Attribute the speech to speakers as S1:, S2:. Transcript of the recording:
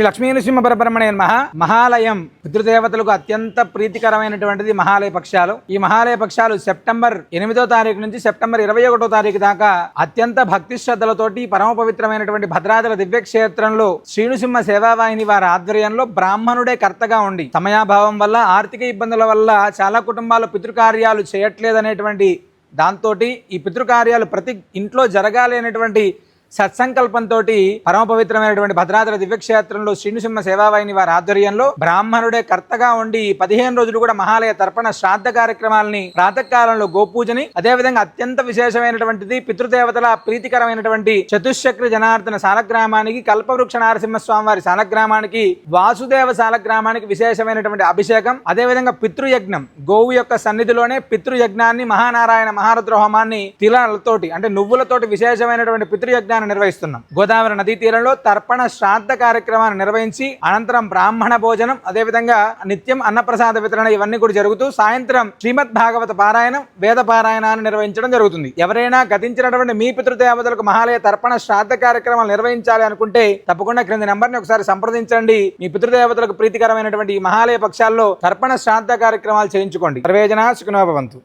S1: శ్రీ లక్ష్మీ నృసింహ మహా మహాలయం పితృదేవతలకు అత్యంత ప్రీతికరమైనటువంటిది మహాలయ పక్షాలు. ఈ మహాలయ పక్షాలు సెప్టెంబర్ ఎనిమిదో తారీఖు నుంచి సెప్టెంబర్ ఇరవై ఒకటో తారీఖు దాకా అత్యంత భక్తి శ్రద్ధలతోటి పరమ పవిత్రమైనటువంటి భద్రాచల దివ్యక్షేత్రంలో శ్రీనుసింహ సేవావాహిని వారి ఆధ్వర్యంలో బ్రాహ్మణుడే కర్తగా ఉండి సమయాభావం వల్ల ఆర్థిక ఇబ్బందుల వల్ల చాలా కుటుంబాలు పితృకార్యాలు చేయట్లేదనేటువంటి దాంతో ఈ పితృకార్యాలు ప్రతి ఇంట్లో జరగాలి అనేటువంటి సత్సంకల్పంతో పరమ పవిత్రమైనటువంటి భద్రాద్రి దివ్యక్షేత్రంలో శ్రీనుసింహ సేవావాహిని వారి ఆధ్వర్యంలో బ్రాహ్మణుడే కర్తగా ఉండి పదిహేను రోజులు కూడా మహాలయ తర్పణ శ్రాద్ధ కార్యక్రమాలని ప్రాతకాలంలో గోపూజని అదేవిధంగా అత్యంత విశేషమైనటువంటిది పితృదేవతల ప్రీతికరమైనటువంటి చతుశ్చక్ర జనార్దన సాలగ్రామానికి కల్పవృక్ష నారసింహస్వామి వారి సాలగ్రామానికి వాసుదేవ సాలగ్రామానికి విశేషమైనటువంటి అభిషేకం అదేవిధంగా పితృయజ్ఞం. గోవు యొక్క సన్నిధిలోనే పితృయజ్ఞాన్ని మహానారాయణ మహారుద్ర హోమాన్ని తిలాలతోటి అంటే నువ్వులతోటి విశేషమైనటువంటి పితృయజ్ఞాన్ని నిర్వహిస్తున్నాం. గోదావరి నదీ తీరంలో తర్పణ శ్రాద్ధ కార్యక్రమాన్ని నిర్వహించి అనంతరం బ్రాహ్మణ భోజనం అదేవిధంగా నిత్యం అన్నప్రసాద వితరణ ఇవన్నీ కూడా జరుగుతూ సాయంత్రం శ్రీమద్ భాగవత పారాయణం వేద పారాయణాన్ని నిర్వహించడం జరుగుతుంది. ఎవరైనా గతించినటువంటి మీ పితృదేవతలకు మహాలయ తర్పణ శ్రాద్ధ కార్యక్రమాలు నిర్వహించాలి అనుకుంటే తప్పకుండా క్రింది నంబర్ని ఒకసారి సంప్రదించండి. మీ పితృదేవతలకు ప్రీతికరమైనటువంటి ఈ మహాలయ పక్షాల్లో తర్పణ శ్రాద్ధ కార్యక్రమాలు చేయించుకోండి. సర్వేజన సుఖనోభవంతు